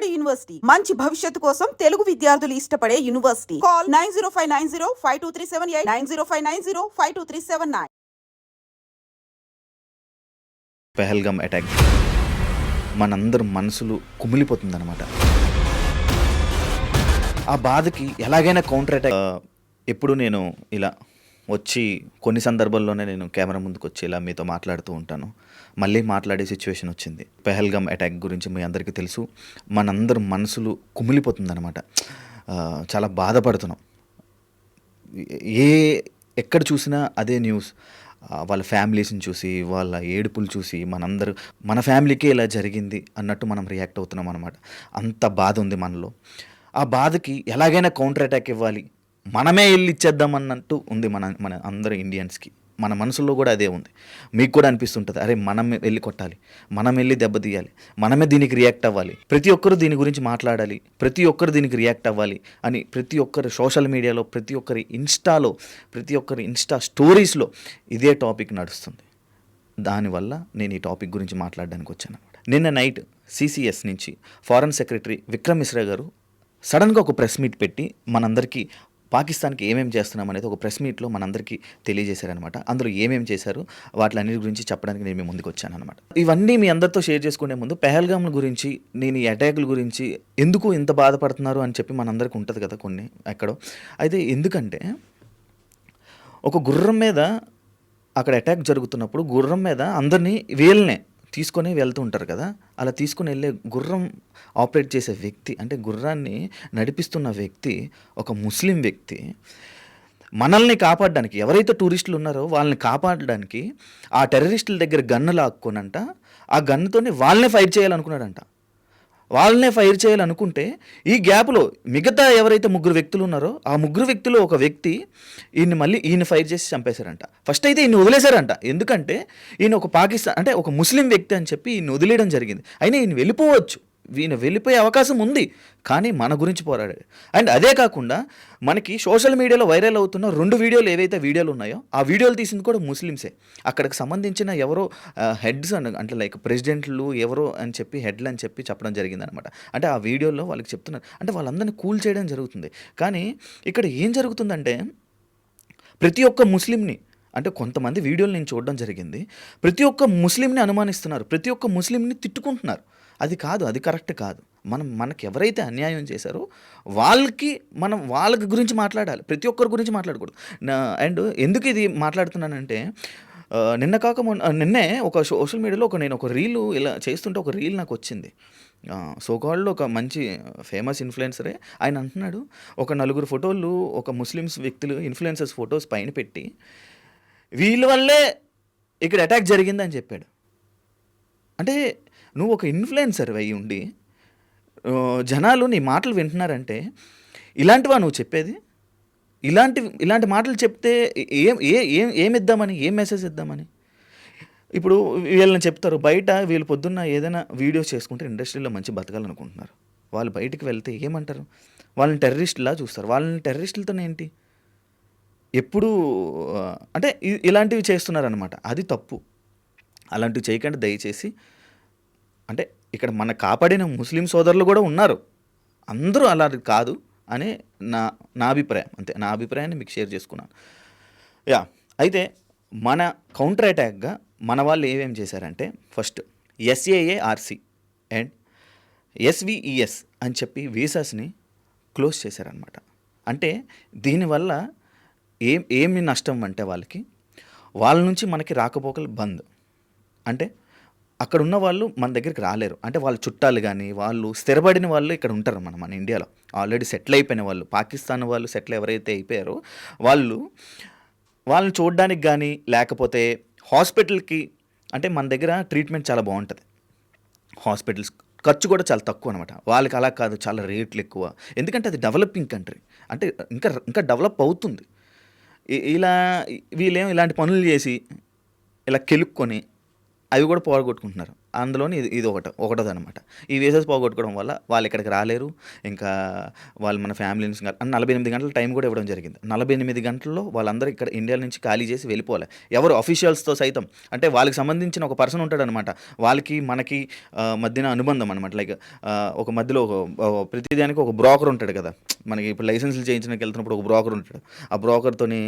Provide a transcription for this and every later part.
Vijayawada university. మంచి భవిష్యత్తు కోసం తెలుగు విద్యార్థులు ఇష్టపడే university. Call nine zero five nine zero five two three seven eight nine zero five nine zero five two three seven nine. Pahalgam attack. మనందరి మనసులు కుమిలిపోతుందన్నమాట. ఆ బాధకి ఎలాగైనా కౌంటర్ అటాక్ ఎప్పుడు నేను ఇలా వచ్చి కొన్ని సందర్భాల్లోనే నేను కెమెరా ముందుకు వచ్చి ఇలా మీతో మాట్లాడుతూ ఉంటాను. మళ్ళీ మాట్లాడే సిచ్యువేషన్ వచ్చింది. పెహల్గమ్ అటాక్ గురించి మీ అందరికీ తెలుసు. మనందరి మనసులు కుమిలిపోతుందన్నమాట. చాలా బాధపడుతున్నాం. ఏ ఎక్కడ చూసినా అదే న్యూస్ వాళ్ళ ఫ్యామిలీస్ని చూసి వాళ్ళ ఏడుపులు చూసి మనందరూ మన ఫ్యామిలీకే ఇలా జరిగింది అన్నట్టు మనం రియాక్ట్ అవుతున్నాం అనమాట అంత బాధ ఉంది మనలో. ఆ బాధకి ఎలాగైనా కౌంటర్ అటాక్ ఇవ్వాలి. మనమే వెళ్ళి ఇచ్చేద్దాం అన్నట్టు ఉంది మన మన అందరు ఇండియన్స్కి మన మనసులో కూడా అదే ఉంది. మీకు కూడా అనిపిస్తుంటుంది అరే మనం వెళ్ళి కొట్టాలి మనం వెళ్ళి దెబ్బతీయాలి మనమే దీనికి రియాక్ట్ అవ్వాలి ప్రతి ఒక్కరు దీని గురించి మాట్లాడాలి ప్రతి ఒక్కరు దీనికి రియాక్ట్ అవ్వాలి అని ప్రతి ఒక్కరు సోషల్ మీడియాలో ప్రతి ఒక్కరి ఇన్స్టాలో ప్రతి ఒక్కరి ఇన్స్టా స్టోరీస్లో ఇదే టాపిక్ నడుస్తుంది. దానివల్ల నేను ఈ టాపిక్ గురించి మాట్లాడడానికి వచ్చాను అనమాట నిన్న నైట్ సిసిఎస్ నుంచి ఫారెన్ సెక్రటరీ విక్రమ్ మిశ్రా గారు సడన్గా ఒక ప్రెస్ మీట్ పెట్టి మనందరికీ పాకిస్తాన్కి ఏమేమి చేస్తున్నాం అనేది ఒక ప్రెస్ మీట్లో మనందరికీ తెలియజేశారనమాట అందులో ఏమేమి చేశారు వాటిలన్నిటి గురించి చెప్పడానికి నేను మీ ముందుకు వచ్చాను అనమాట ఇవన్నీ మీ అందరితో షేర్ చేసుకునే ముందు పెహల్గామ్ గురించి నేను ఈ అటాకుల గురించి ఎందుకు ఇంత బాధపడుతున్నారు అని చెప్పి మనందరికీ ఉంటుంది కదా కొన్ని ఎక్కడో. అయితే ఎందుకంటే ఒక గుర్రం మీద అక్కడ అటాక్ జరుగుతున్నప్పుడు గుర్రం మీద అందరినీ వీళ్ళనే తీసుకొని వెళ్తూ ఉంటారు కదా అలా తీసుకుని వెళ్ళే గుర్రం ఆపరేట్ చేసే వ్యక్తి అంటే గుర్రాన్ని నడిపిస్తున్న వ్యక్తి ఒక ముస్లిం వ్యక్తి మనల్ని కాపాడడానికి ఎవరైతే టూరిస్టులు ఉన్నారో వాళ్ళని కాపాడడానికి ఆ టెర్రరిస్టుల దగ్గర గన్ను లాక్కునంట ఆ గన్నుతోనే వాళ్ళనే ఫైట్ చేయాలనుకున్నాడంట. వాళ్ళనే ఫైర్ చేయాలనుకుంటే ఈ గ్యాప్లో మిగతా ఎవరైతే ముగ్గురు వ్యక్తులు ఉన్నారో ఆ ముగ్గురు వ్యక్తులు ఒక వ్యక్తి ఈయన్ని మళ్ళీ ఈయన ఫైర్ చేసి చంపేశారంట. ఫస్ట్ అయితే ఈయన వదిలేశారంట. ఎందుకంటే ఈయన ఒక పాకిస్తాన్ అంటే ఒక ముస్లిం వ్యక్తి అని చెప్పి ఈయన వదిలేయడం జరిగింది. అయినా ఈయన వెళ్ళిపోవచ్చు. ఈయన వెళ్ళిపోయే అవకాశం ఉంది. కానీ మన గురించి పోరాడాడు అండ్ అదే కాకుండా మనకి సోషల్ మీడియాలో వైరల్ అవుతున్న రెండు వీడియోలు ఏవైతే వీడియోలు ఉన్నాయో ఆ వీడియోలు తీసింది కూడా ముస్లిమ్సే. అక్కడికి సంబంధించిన ఎవరో హెడ్స్ అని అంటే లైక్ ప్రెసిడెంట్లు ఎవరో అని చెప్పి హెడ్లు అని చెప్పి చెప్పడం జరిగిందనమాట అంటే ఆ వీడియోలో వాళ్ళకి చెప్తున్నారు. అంటే వాళ్ళందరినీ కూల్ చేయడం జరుగుతుంది. కానీ ఇక్కడ ఏం జరుగుతుందంటే ప్రతి ఒక్క ముస్లింని అంటే కొంతమంది వీడియోలు నేను చూడడం జరిగింది. ప్రతి ఒక్క ముస్లింని అనుమానిస్తున్నారు. ప్రతి ఒక్క ముస్లింని తిట్టుకుంటున్నారు. అది కాదు అది కరెక్ట్ కాదు. మనం మనకి ఎవరైతే అన్యాయం చేశారో వాళ్ళకి మనం వాళ్ళకి గురించి మాట్లాడాలి. ప్రతి ఒక్కరి గురించి మాట్లాడకూడదు. అండ్ ఎందుకు ఇది మాట్లాడుతున్నానంటే నిన్న కాక మొన్న నిన్నే ఒక సోషల్ మీడియాలో ఒక నేను ఒక రీల్ ఇలా చేస్తుంటే ఒక రీల్ నాకు వచ్చింది. సోకాళ్ళు ఒక మంచి ఫేమస్ ఇన్ఫ్లుయెన్సరే. ఆయన అంటున్నాడు ఒక నలుగురు ఫోటోలు ఒక ముస్లిమ్స్ వ్యక్తులు ఇన్ఫ్లుయెన్సర్స్ ఫొటోస్ పైన పెట్టి వీళ్ళ వల్లే ఇక్కడ అటాక్ జరిగిందని చెప్పాడు. అంటే నువ్వు ఒక ఇన్ఫ్లుయెన్సర్ అయి ఉండి జనాలు నీ మాటలు వింటున్నారంటే ఇలాంటివా నువ్వు చెప్పేది? ఇలాంటి ఇలాంటి మాటలు చెప్తే ఏం ఏ ఏం ఏం ఇద్దామని ఏం మెసేజ్ ఇద్దామని? ఇప్పుడు వీళ్ళని చెప్తారు బయట వీళ్ళు పొద్దున్న ఏదైనా వీడియోస్ చేసుకుంటే ఇండస్ట్రీలో మంచి బతకాలనుకుంటున్నారు. వాళ్ళు బయటికి వెళ్తే ఏమంటారు? వాళ్ళని టెర్రరిస్టులా చూస్తారు. వాళ్ళని టెర్రరిస్టులతో ఏంటి? ఎప్పుడు అంటే ఇలాంటివి చేస్తున్నారనమాట అది తప్పు. అలాంటివి చేయకండి దయచేసి. అంటే ఇక్కడ మన కాపాడిన ముస్లిం సోదరులు కూడా ఉన్నారు. అందరూ అలా కాదు అని నా నా అభిప్రాయం. అంతే నా అభిప్రాయాన్ని మీకు షేర్ చేసుకున్నాను. యా అయితే మన కౌంటర్ అటాక్గా మన వాళ్ళు ఏమేం చేశారంటే ఫస్ట్ ఎస్ఏఏఆర్సి అండ్ ఎస్విఈఎస్ అని చెప్పి వీసాస్ని క్లోజ్ చేశారనమాట అంటే దీనివల్ల ఏం ఏమి నష్టం అంటే వాళ్ళకి వాళ్ళ నుంచి మనకి రాకపోకలు బంద్. అంటే అక్కడ ఉన్న వాళ్ళు మన దగ్గరికి రాలేరు. అంటే వాళ్ళ చుట్టాలు కానీ వాళ్ళు స్థిరపడిన వాళ్ళు ఇక్కడ ఉంటారు మన మన ఇండియాలో. ఆల్రెడీ సెటిల్ అయిపోయిన వాళ్ళు పాకిస్తాన్ వాళ్ళు సెటిల్ ఎవరైతే అయిపోయారో వాళ్ళు వాళ్ళని చూడడానికి కానీ లేకపోతే హాస్పిటల్కి అంటే మన దగ్గర ట్రీట్మెంట్ చాలా బాగుంటుంది. హాస్పిటల్స్ ఖర్చు కూడా చాలా తక్కువ అనమాట వాళ్ళకి అలా కాదు చాలా రేట్లు ఎక్కువ. ఎందుకంటే అది డెవలపింగ్ కంట్రీ అంటే ఇంకా ఇంకా డెవలప్ అవుతుంది. ఇలా వీళ్ళేం ఇలాంటి పనులు చేసి ఇలా కెలుక్కొని అవి కూడా పోగొట్టుకుంటున్నారు. అందులోని ఇది ఇది ఒకటి ఒకటోది అనమాట ఈ వీసాస్ పోగొట్టుకోవడం వల్ల వాళ్ళు ఇక్కడికి రాలేరు. ఇంకా వాళ్ళు మన ఫ్యామిలీని నలభై ఎనిమిది గంటల టైం కూడా ఇవ్వడం జరిగింది. నలభై ఎనిమిది గంటల్లో వాళ్ళందరూ ఇక్కడ ఇండియా నుంచి ఖాళీ చేసి వెళ్ళిపోవాలి. ఎవరు అఫీషియల్స్తో సైతం అంటే వాళ్ళకి సంబంధించిన ఒక పర్సన్ ఉంటాడనమాట వాళ్ళకి మనకి మధ్యన అనుబంధం అనమాట లైక్ ఒక మధ్యలో ఒక ప్రతిదానికి ఒక బ్రోకర్ ఉంటాడు కదా. మనకి ఇప్పుడు లైసెన్స్లు చేయించడానికి వెళ్తున్నప్పుడు ఒక బ్రోకర్ ఉంటాడు. ఆ బ్రోకర్తోని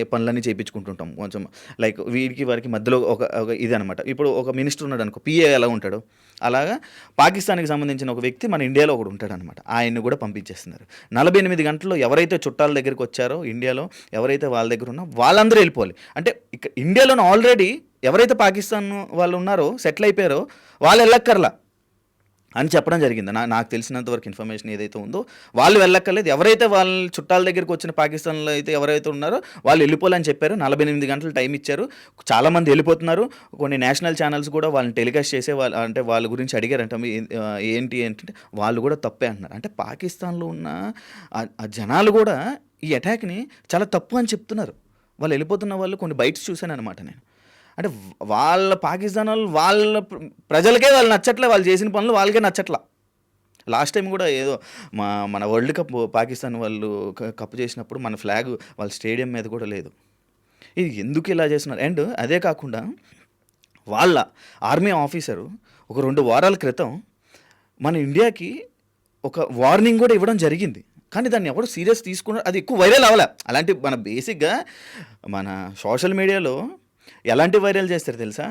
ఏ పనులన్నీ చేయించుకుంటుంటాం. కొంచెం లైక్ వీడికి వారికి మధ్యలో ఒక ఇది అనమాట ఇప్పుడు ఒక మినిస్టర్ ఉన్నాడు అనుకో పిఏ ఎలా ఉంటాడు? అలాగా పాకిస్తాన్కి సంబంధించిన ఒక వ్యక్తి మన ఇండియాలో ఒకడు ఉంటాడనమాట. ఆయన్ని కూడా పంపించేస్తున్నారు. నలభై ఎనిమిది గంటల్లో ఎవరైతే చుట్టాల దగ్గరికి వచ్చారో ఇండియాలో ఎవరైతే వాళ్ళ దగ్గర ఉన్నా వాళ్ళందరూ వెళ్ళిపోవాలి. అంటే ఇక్కడ ఇండియాలోనే ఆల్రెడీ ఎవరైతే పాకిస్తాన్ వాళ్ళు ఉన్నారో సెటిల్ అయిపోయారో వాళ్ళు వెళ్ళక్కర్లా. అని చెప్పడం జరిగింది. నా నాకు తెలిసినంత వరకు ఇన్ఫర్మేషన్ ఏదైతే ఉందో వాళ్ళు వెళ్ళక్కర్లేదు. ఎవరైతే వాళ్ళ చుట్టాల దగ్గరికి వచ్చిన పాకిస్తాన్లో అయితే ఎవరైతే ఉన్నారో వాళ్ళు వెళ్ళిపోవాలని చెప్పారు. నలభై ఎనిమిది గంటలు టైం ఇచ్చారు. చాలామంది వెళ్ళిపోతున్నారు. కొన్ని నేషనల్ ఛానల్స్ కూడా వాళ్ళని టెలికాస్ట్ చేసే వాళ్ళు అంటే వాళ్ళ గురించి అడిగారంట. ఏంటి ఏంటంటే వాళ్ళు కూడా తప్పే అంటున్నారు. అంటే పాకిస్తాన్లో ఉన్న ఆ- ఆ జనాలు కూడా ఈ అటాక్ని చాలా తప్పు అని చెప్తున్నారు. వాళ్ళు వెళ్ళిపోతున్న వాళ్ళు కొన్ని బైట్స్ చూశాను అనమాట నేను. అంటే వాళ్ళ పాకిస్తాన్ వాళ్ళు వాళ్ళ ప్రజలకే వాళ్ళు నచ్చట్లే వాళ్ళు చేసిన పనులు వాళ్ళకే నచ్చట్లా. లాస్ట్ టైం కూడా ఏదో మా మన వరల్డ్ కప్ పాకిస్తాన్ వాళ్ళు కప్పు కప్ చేసినప్పుడు మన ఫ్లాగ్ వాళ్ళ స్టేడియం మీద కూడా లేదు. ఇది ఎందుకు ఇలా చేస్తున్నారు? అండ్ అదే కాకుండా వాళ్ళ ఆర్మీ ఆఫీసరు ఒక రెండు వారాల క్రితం మన ఇండియాకి ఒక వార్నింగ్ కూడా ఇవ్వడం జరిగింది. కానీ దాన్ని ఎవరు సీరియస్ తీసుకున్నారు? అది ఎక్కువ వైరల్ అవ్వలే. అలాంటి మన బేసిక్గా మన సోషల్ మీడియాలో ఎలాంటి వైరల్ చేస్తారు తెలుసా?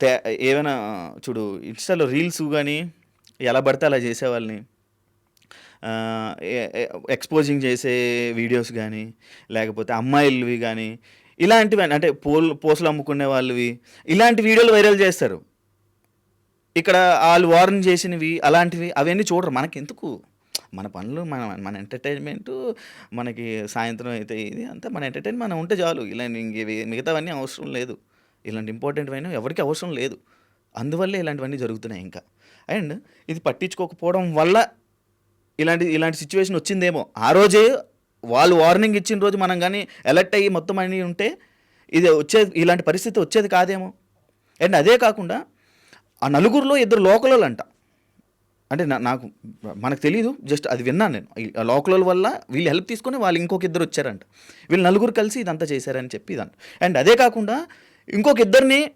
తే ఏమైనా చూడు ఇన్స్టాలో రీల్స్ కానీ ఎలా పడితే అలా చేసేవాళ్ళని ఎక్స్పోజింగ్ చేసే వీడియోస్ కానీ లేకపోతే అమ్మాయిలవి కానీ ఇలాంటివి అంటే పోల్ పోస్టులు అమ్ముకునే వాళ్ళవి ఇలాంటి వీడియోలు వైరల్ చేస్తారు. ఇక్కడ వాళ్ళు వార్న్ చేసినవి అలాంటివి అవన్నీ చూడరు. మనకి ఎందుకు మన పనులు మన మన ఎంటర్టైన్మెంట్ మనకి సాయంత్రం అయితే ఇది అంతా మన ఎంటర్టైన్ మనం ఉంటే చాలు. ఇలా ఇంక మిగతావన్నీ అవసరం లేదు. ఇలాంటి ఇంపార్టెంట్ అయినా ఎవరికి అవసరం లేదు. అందువల్లే ఇలాంటివన్నీ జరుగుతున్నాయి ఇంకా. అండ్ ఇది పట్టించుకోకపోవడం వల్ల ఇలాంటి ఇలాంటి సిచ్యువేషన్ వచ్చిందేమో. ఆ రోజే వాళ్ళు వార్నింగ్ ఇచ్చిన రోజు మనం కానీ అలర్ట్ అయ్యి మొత్తం అన్నీ ఉంటే ఇది వచ్చేది ఇలాంటి పరిస్థితి వచ్చేది కాదేమో. అండ్ అదే కాకుండా ఆ నలుగురిలో ఇద్దరు లోకల్ అంట అంటే నా- నాకు మనకు తెలియదు జస్ట్ అది విన్నాను నేను. లోకల్ వల్ల వీళ్ళు హెల్ప్ తీసుకొని వాళ్ళు ఇంకొక ఇద్దరు వచ్చారంట. వీళ్ళు నలుగురు కలిసి ఇదంతా చేశారని చెప్పి ఇదంట. అండ్ అదే కాకుండా ఇంకొక ఇద్దరిని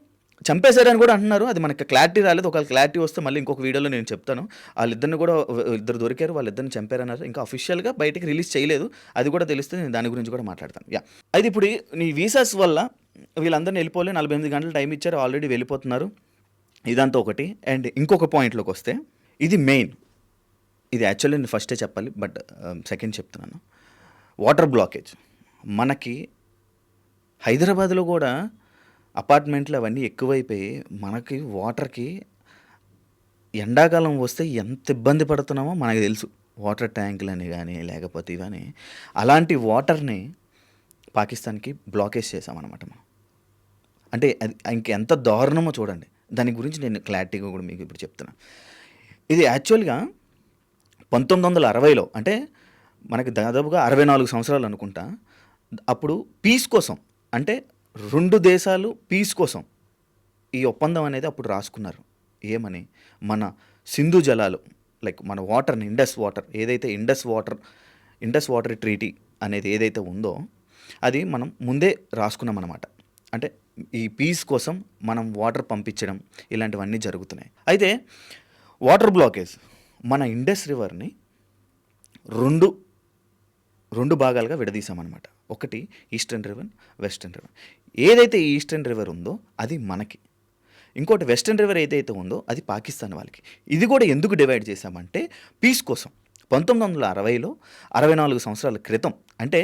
చంపేశారని కూడా అంటున్నారు. అది మనకి క్లారిటీ రాలేదు. ఒకవేళ క్లారిటీ వస్తే మళ్ళీ ఇంకొక వీడియోలో నేను చెప్తాను. వాళ్ళిద్దరిని కూడా ఇద్దరు దొరికారు వాళ్ళిద్దరిని చంపారన్నారు. ఇంకా అఫీషియల్గా బయటికి రిలీజ్ చేయలేదు. అది కూడా తెలిస్తే నేను దాని గురించి కూడా మాట్లాడతాను. యా అయితే ఇప్పుడు నీ వీసాస్ వల్ల వీళ్ళందరిని వెళ్ళిపోలే. నలభై ఎనిమిది గంటలు టైం ఇచ్చారు. ఆల్రెడీ వెళ్ళిపోతున్నారు. ఇదంతా ఒకటి. అండ్ ఇంకొక పాయింట్లోకి వస్తే ఇది మెయిన్ ఇది యాక్చువల్లీ నేను ఫస్టే చెప్పాలి బట్ సెకండ్ um, చెప్తున్నాను. వాటర్ బ్లాకేజ్ మనకి హైదరాబాద్లో కూడా అపార్ట్మెంట్లు అవన్నీ ఎక్కువైపోయి మనకి వాటర్కి ఎండాకాలం వస్తే ఎంత ఇబ్బంది పడుతున్నామో మనకు తెలుసు. వాటర్ ట్యాంకులని కానీ లేకపోతే ఇవని అలాంటి వాటర్ని పాకిస్తాన్కి బ్లాకేజ్ చేసామన్నమాట మనం. అంటే అది ఇంకెంత దారుణమో చూడండి. దాని గురించి నేను క్లారిటీగా కూడా మీకు ఇప్పుడు చెప్తున్నాను ఇది యాక్చువల్గా పంతొమ్మిది వందల అరవైలో అంటే మనకి దాదాపుగా అరవై నాలుగు సంవత్సరాలు అనుకుంటా అప్పుడు పీస్ కోసం అంటే రెండు దేశాలు పీస్ కోసం ఈ ఒప్పందం అనేది అప్పుడు రాసుకున్నారు. ఏమని? మన సింధు జలాలు లైక్ మన వాటర్ని ఇండస్ వాటర్ ఏదైతే Indus water Indus water treaty అనేది ఏదైతే ఉందో అది మనం ముందే రాసుకున్నాం అనమాట అంటే ఈ పీస్ కోసం మనం వాటర్ పంపించడం ఇలాంటివన్నీ జరుగుతున్నాయి. అయితే వాటర్ బ్లాకేజ్. మన ఇండస్ రివర్ని రెండు రెండు భాగాలుగా విడదీసామన్నమాట. ఒకటి ఈస్టర్న్ రివర్ వెస్టర్న్ రివర్. ఏదైతే ఈస్టర్న్ రివర్ ఉందో అది మనకి. ఇంకోటి వెస్టర్న్ రివర్ ఏదైతే ఉందో అది పాకిస్తాన్ వాళ్ళకి. ఇది కూడా ఎందుకు డివైడ్ చేశామంటే పీస్ కోసం. పంతొమ్మిది వందల అరవైలో అరవై నాలుగు సంవత్సరాల క్రితం అంటే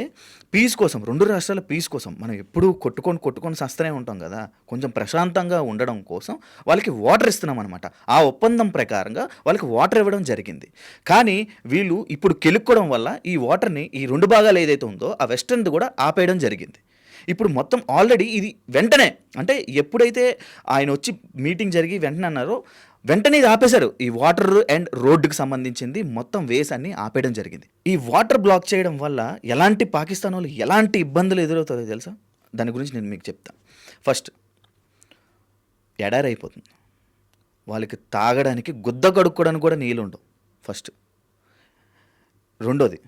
పీస్ కోసం రెండు రాష్ట్రాల పీస్ కోసం మనం ఎప్పుడూ కొట్టుకొని కొట్టుకొని సస్తనే ఉంటాం కదా కొంచెం ప్రశాంతంగా ఉండడం కోసం వాళ్ళకి వాటర్ ఇస్తున్నాం అనమాట ఆ ఒప్పందం ప్రకారంగా వాళ్ళకి వాటర్ ఇవ్వడం జరిగింది. కానీ వీళ్ళు ఇప్పుడు కెలుక్కోవడం వల్ల ఈ వాటర్ని ఈ రెండు భాగాలు ఏదైతే ఉందో ఆ వెస్టర్న్ది కూడా ఆపేయడం జరిగింది. ఇప్పుడు మొత్తం ఆల్రెడీ ఇది వెంటనే అంటే ఎప్పుడైతే ఆయన వచ్చి మీటింగ్ జరిగి వెంటనే అన్నారో వెంటనే ఇది ఆపేశారు. ఈ వాటర్ అండ్ రోడ్డుకి సంబంధించింది మొత్తం వేస్ అన్ని ఆపేయడం జరిగింది. ఈ వాటర్ బ్లాక్ చేయడం వల్ల ఎలాంటి పాకిస్తాన్ వాళ్ళు ఎలాంటి ఇబ్బందులు ఎదురవుతుందో తెలుసా? దాని గురించి నేను మీకు చెప్తాను ఫస్ట్ ఎడారి అయిపోతుంది వాళ్ళకి తాగడానికి గుద్ద కడుక్కోవడానికి కూడా నీళ్ళు ఉండవు. ఫస్ట్. రెండోది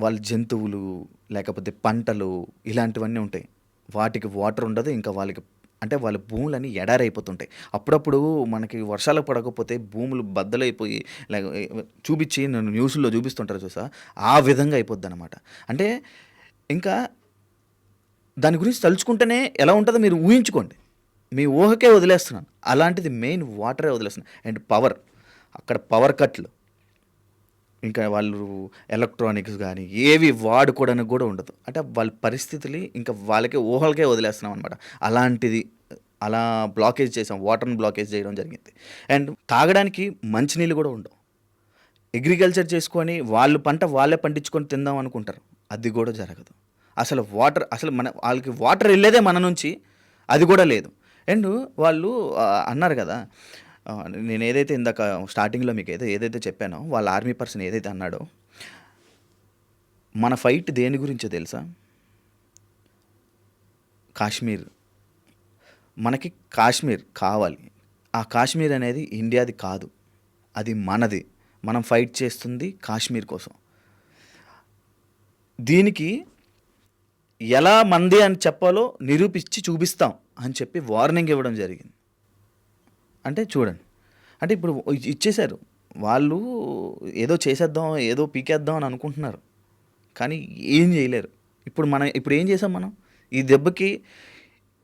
వాళ్ళ జంతువులు లేకపోతే పంటలు ఇలాంటివన్నీ ఉంటాయి. వాటికి వాటర్ ఉండదు ఇంకా వాళ్ళకి అంటే వాళ్ళ భూములన్నీ ఎడారైపోతుంటాయి. అప్పుడప్పుడు మనకి వర్షాలు పడకపోతే భూములు బద్దలైపోయి లైక్ చూపించి నన్ను న్యూస్లో చూపిస్తుంటారు చూసా? ఆ విధంగా అయిపోద్ది అనమాట అంటే ఇంకా దాని గురించి తలుచుకుంటేనే ఎలా ఉంటుందో మీరు ఊహించుకోండి. మీ ఊహకే వదిలేస్తున్నాను. అలాంటిది మెయిన్ వాటరే వదిలేస్తున్నాను. And power. అక్కడ పవర్ కట్లు. ఇంకా వాళ్ళు ఎలక్ట్రానిక్స్ కానీ ఏవి వాడుకోవడానికి కూడా ఉండదు. అంటే వాళ్ళ పరిస్థితులు ఇంకా వాళ్ళకే ఊహలకే వదిలేస్తున్నాం అనమాట అలాంటిది అలా బ్లాకేజ్ చేసాం వాటర్ని బ్లాకేజ్ చేయడం జరిగింది. అండ్ తాగడానికి మంచినీళ్ళు కూడా ఉండవు. అగ్రికల్చర్ చేసుకొని వాళ్ళు పంట వాళ్ళే పండించుకొని తిందాం అనుకుంటారు. అది కూడా జరగదు. అసలు వాటర్ అసలు మన వాళ్ళకి వాటర్ వెళ్ళేదే మన నుంచి అది కూడా లేదు. అండ్ వాళ్ళు అన్నారు కదా నేను ఏదైతే ఇందాక స్టార్టింగ్లో మీకు ఏదైతే ఏదైతే చెప్పానో వాళ్ళ ఆర్మీ పర్సన్ ఏదైతే అన్నాడో మన ఫైట్ దేని గురించో తెలుసా? కాశ్మీర్. మనకి కాశ్మీర్ కావాలి. ఆ కాశ్మీర్ అనేది ఇండియాది కాదు. అది మనది. మనం ఫైట్ చేస్తుంది కాశ్మీర్ కోసం. దీనికి ఎలా మంది అని చెప్పాలో నిరూపించి చూపిస్తాం అని చెప్పి వార్నింగ్ ఇవ్వడం జరిగింది. అంటే చూడండి. అంటే ఇప్పుడు ఇచ్చేశారు. వాళ్ళు ఏదో చేసేద్దాం ఏదో పీకేద్దాం అని అనుకుంటున్నారు. కానీ ఏం చేయలేరు. ఇప్పుడు మనం ఇప్పుడు ఏం చేసాం మనం? ఈ దెబ్బకి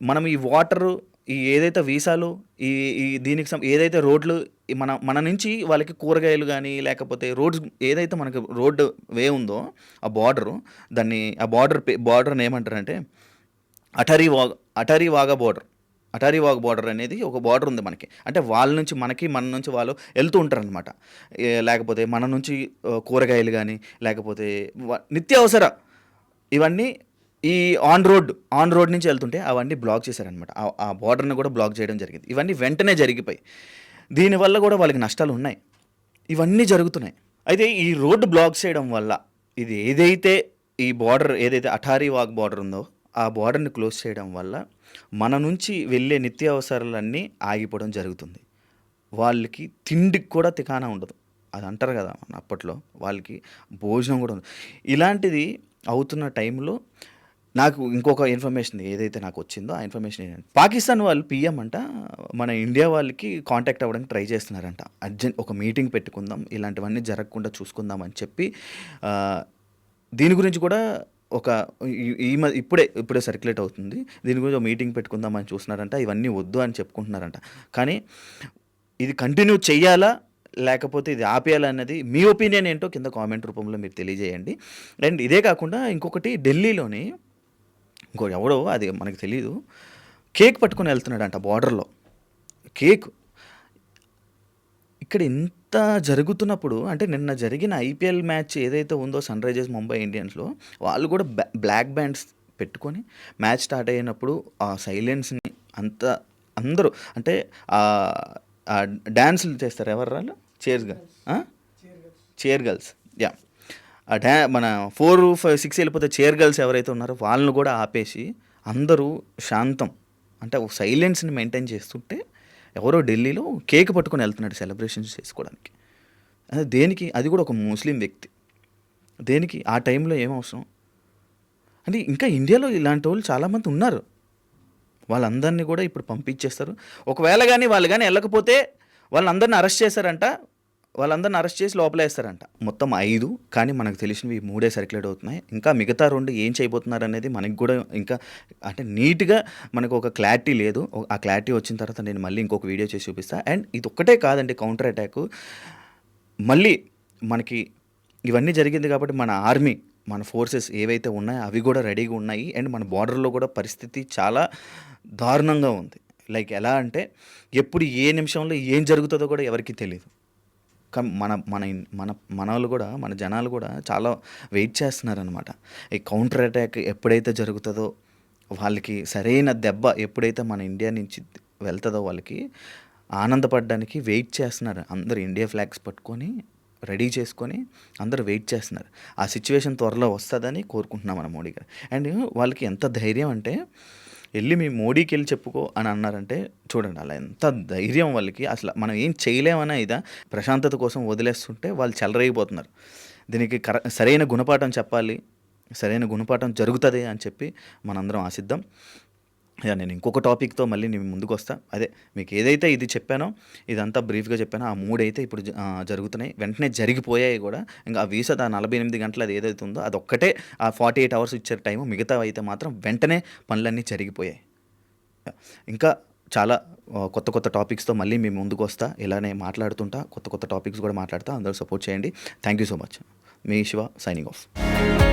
మనం ఈ వాటరు ఈ ఏదైతే వీసాలు ఈ ఈ దీనికి సం- ఏదైతే రోడ్లు మన మన నుంచి వాళ్ళకి కూరగాయలు కానీ లేకపోతే రోడ్స్ ఏదైతే మనకి రోడ్డు వే ఉందో ఆ బార్డరు దాన్ని ఆ బార్డర్ బార్డర్ని ఏమంటారంటే అటరీ వాగ్ అటరీ వాగా బార్డర్. అటారీ వాగ్ బార్డర్ అనేది ఒక బార్డర్ ఉంది మనకి. అంటే వాళ్ళ నుంచి మనకి మన నుంచి వాళ్ళు వెళ్తూ ఉంటారు అనమాట లేకపోతే మన నుంచి కూరగాయలు కానీ లేకపోతే నిత్యావసర ఇవన్నీ ఈ ఆన్ రోడ్ ఆన్ రోడ్ నుంచి వెళ్తుంటే అవన్నీ బ్లాక్ చేశారనమాట ఆ- ఆ బార్డర్ని కూడా బ్లాక్ చేయడం జరిగింది. ఇవన్నీ వెంటనే జరిగిపోయి. దీనివల్ల కూడా వాళ్ళకి నష్టాలు ఉన్నాయి. ఇవన్నీ జరుగుతున్నాయి. అయితే ఈ రోడ్డు బ్లాక్ చేయడం వల్ల ఇది ఏదైతే ఈ బార్డర్ ఏదైతే అఠారీ వాగ్ బార్డర్ ఉందో ఆ బార్డర్ని క్లోజ్ చేయడం వల్ల మన నుంచి వెళ్ళే నిత్యావసరాలన్నీ ఆగిపోవడం జరుగుతుంది. వాళ్ళకి తిండికి కూడా తికానా ఉండదు. అది అంటారు కదా మన అప్పట్లో వాళ్ళకి భోజనం కూడా ఉండదు. ఇలాంటిది అవుతున్న టైంలో నాకు ఇంకొక ఇన్ఫర్మేషన్ ఏదైతే నాకు వచ్చిందో ఆ ఇన్ఫర్మేషన్ ఏంటంటే పాకిస్తాన్ వాళ్ళు పిఎం అంట మన ఇండియా వాళ్ళకి కాంటాక్ట్ అవ్వడానికి ట్రై చేస్తున్నారంట. అర్జెంట్ ఒక మీటింగ్ పెట్టుకుందాం ఇలాంటివన్నీ జరగకుండా చూసుకుందాం అని చెప్పి దీని గురించి కూడా ఒక ఈ- ఈ ఇప్పుడే ఇప్పుడే సర్క్యులేట్ అవుతుంది. దీని గురించి ఒక మీటింగ్ పెట్టుకుందామని చూస్తున్నారంట. ఇవన్నీ వద్దు అని చెప్పుకుంటున్నారంట. కానీ ఇది కంటిన్యూ చేయాలా లేకపోతే ఇది ఆపేయాలా అన్నది మీ ఒపీనియన్ ఏంటో కింద కామెంట్ రూపంలో మీరు తెలియజేయండి. అండ్ ఇదే కాకుండా ఇంకొకటి ఢిల్లీలోని ఇంకో ఎవడో అది మనకు తెలియదు కేక్ పట్టుకొని వెళ్తున్నాడంట బార్డర్లో కేక్. ఇక్కడ ఎంత జరుగుతున్నప్పుడు అంటే నిన్న జరిగిన ఐపీఎల్ మ్యాచ్ ఏదైతే ఉందో సన్ రైజర్స్ ముంబై ఇండియన్స్లో వాళ్ళు కూడా బ్లా- బ్లాక్ బ్యాండ్స్ పెట్టుకొని మ్యాచ్ స్టార్ట్ అయినప్పుడు ఆ సైలెన్స్ని అంత అందరూ అంటే డ్యాన్సులు చేస్తారు ఎవరు వాళ్ళు? Cheers cheer girls yeah. ఆ డ్యా మన ఫోర్ ఫైవ్ సిక్స్ వెళ్ళిపోతే చైర్ గర్ల్స్ ఎవరైతే ఉన్నారో వాళ్ళని కూడా ఆపేసి అందరూ శాంతం అంటే సైలెన్స్ని మెయింటైన్ చేస్తుంటే ఎవరో ఢిల్లీలో కేక్ పట్టుకొని వెళ్తున్నాడు సెలబ్రేషన్స్ చేసుకోవడానికి. అదే దేనికి? అది కూడా ఒక ముస్లిం వ్యక్తి. దేనికి? ఆ టైంలో ఏం అవసరం? అంటే ఇంకా ఇండియాలో ఇలాంటి వాళ్ళు చాలామంది ఉన్నారు. వాళ్ళందరినీ కూడా ఇప్పుడు పంపించేస్తారు. ఒకవేళ కానీ వాళ్ళు కానీ వెళ్ళకపోతే వాళ్ళందరిని అరెస్ట్ చేశారంట. వాళ్ళందరిని అరెస్ట్ చేసి లోపలేస్తారంట. మొత్తం ఐదు కానీ మనకు తెలిసినవి మూడే సర్క్యులేట్ అవుతున్నాయి. ఇంకా మిగతా రెండు ఏం చేయబోతున్నారు అనేది మనకి కూడా ఇంకా అంటే నీట్గా మనకు ఒక క్లారిటీ లేదు. ఆ క్లారిటీ వచ్చిన తర్వాత నేను మళ్ళీ ఇంకొక వీడియో చేసి చూపిస్తాను అండ్ ఇది ఒక్కటే కాదండి కౌంటర్ అటాక్. మళ్ళీ మనకి ఇవన్నీ జరిగింది కాబట్టి మన ఆర్మీ మన ఫోర్సెస్ ఏవైతే ఉన్నాయో అవి కూడా రెడీగా ఉన్నాయి. అండ్ మన బార్డర్లో కూడా పరిస్థితి చాలా దారుణంగా ఉంది. లైక్ ఎలా అంటే ఎప్పుడు ఏ నిమిషంలో ఏం జరుగుతుందో కూడా ఎవరికి తెలియదు మన మన ఇన్- మన మన వాళ్ళు కూడా మన జనాలు కూడా చాలా వెయిట్ చేస్తున్నారనమాట ఈ కౌంటర్ అటాక్ ఎప్పుడైతే జరుగుతుందో వాళ్ళకి సరైన దెబ్బ ఎప్పుడైతే మన ఇండియా నుంచి వెళ్తుందో వాళ్ళకి ఆనందపడడానికి వెయిట్ చేస్తున్నారు. అందరు ఇండియా ఫ్లాగ్స్ పట్టుకొని రెడీ చేసుకొని అందరూ వెయిట్ చేస్తున్నారు. ఆ సిచ్యువేషన్ త్వరలో వస్తుందని కోరుకుంటున్నాం మన మోడీ గారు. అండ్ వాళ్ళకి ఎంత ధైర్యం అంటే వెళ్ళి మీ మోడీకి వెళ్ళి చెప్పుకో అని అన్నారంటే చూడండి అలా ఎంత ధైర్యం వాళ్ళకి. అసలు మనం ఏం చేయలేమనే ఇదా? ప్రశాంతత కోసం వదిలేస్తుంటే వాళ్ళు చెలరేగిపోతున్నారు. దీనికి కర సరైన గుణపాఠం చెప్పాలి సరైన గుణపాఠం జరుగుతుంది అని చెప్పి మనందరం ఆశిద్దాం. యా నేను ఇంకొక టాపిక్తో మళ్ళీ నేను ముందుకు వస్తా అదే మీకు ఏదైతే ఇది చెప్పానో ఇదంతా బ్రీఫ్గా చెప్పానో. ఆ మూడు అయితే ఇప్పుడు జ- జరుగుతున్నాయి. వెంటనే జరిగిపోయాయి కూడా. ఇంకా ఆ వీసా ఆ నలభై ఎనిమిది గంటలు అది ఏదైతే ఉందో అది ఒక్కటే ఆ ఫార్టీ ఎయిట్ అవర్స్ ఇచ్చే టైం మిగతా అయితే మాత్రం వెంటనే పనులన్నీ జరిగిపోయాయి. ఇంకా చాలా కొత్త కొత్త టాపిక్స్తో మళ్ళీ మేము ముందుకు వస్తా ఇలానే మాట్లాడుతుంటా. కొత్త కొత్త టాపిక్స్ కూడా మాట్లాడుతా. అందరూ సపోర్ట్ చేయండి. Thank you so much. Me Shiva signing of.